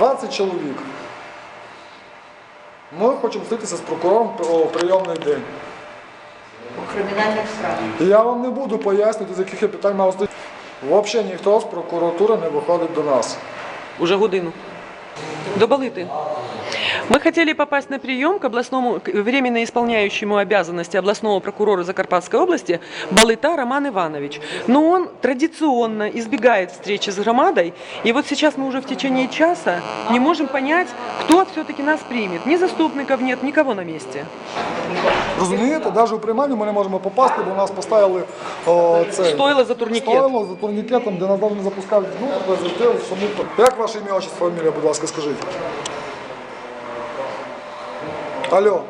20 чоловік. Ми хочемо зустрітися з прокурором про прийомний день. У кримінальних справах. Я вам не буду пояснювати, з яких я питань мав стоїть. Взагалі ніхто з прокуратури не виходить до нас. Уже годину. До Балыты. Мы хотели попасть на прием к областному, к временно исполняющему обязанности областного прокурора Закарпатской области Балыта Роман Иванович. Но он традиционно избегает встречи с громадой. И вот сейчас мы уже в течение часа не можем понять, кто все-таки нас примет. Ни заступников нет, никого на месте. Розумієте, навіть у приймальню ми не можемо попасти, бо нас поставили о, цей, Стоило за турникет. Стойло за турнікетом, де нас навіть не запускають ну, тебе зайти в саму. Як ваше ім'я, отчество, фамілія, будь ласка, скажіть. Алло.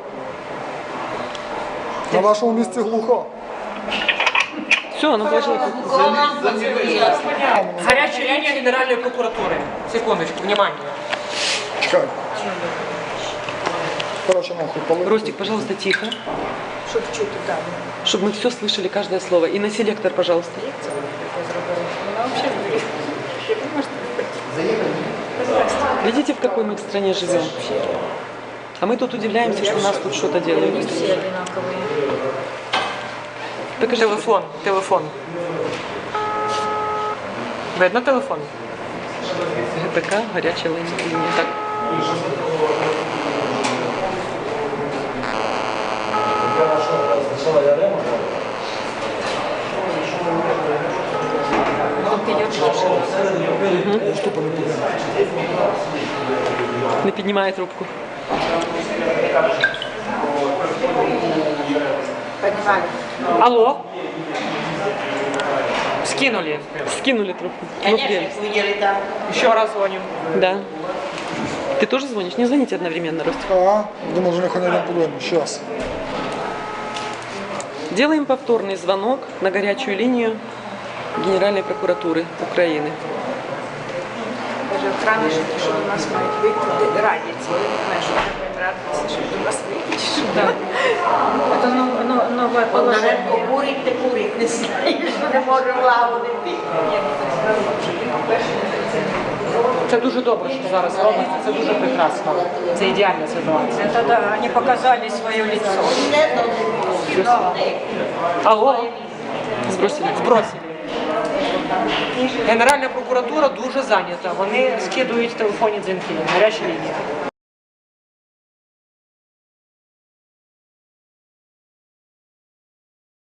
На вашому місці глухо. Все, она положила трубку. Горячая линия Генеральной прокуратуры. Секундочку, внимание. Чекай. Короче, нахуй, полы. Ростик, пожалуйста, тихо, Щоб чути там. чтобы мы все слышали, каждое слово. И на селектор, пожалуйста. Вона взагалі Видите, в какой мы стране живем? А мы тут удивляемся, что нас тут что-то делают. всі одинакові. Покажи Телефон, телефон. Видно телефон? ГПК, горячая линия. Так. Штупа не піде. Не піднімає трубку. Піднімаю. Алло? Скинули. Скинули трубку. Ну, прелесть. Еще раз звоним. Да. Ты тоже звонишь? Не звоните одновременно, Ростик. А, думаю, вже нехай не подуємо. Щас. Делаем повторный звонок на горячую линию Генеральной прокуратуры Украины. Каже, охрана, що ті, що до нас мають вийти, радяться. Я не знаю, що вони мають радитися, що до нас вийти. чи що. Це нов- нов- нове положення. Курить не курить, не знає, що не може лагодити. Це дуже добре, що зараз робиться. Це дуже прекрасно. Це ідеальна ситуація. Это да, они показали свое лицо. Алло? Сбросили. Збросили. Генеральна прокуратура дуже зайнята. Вони скидують телефонні дзвінки. Гаряча лінія.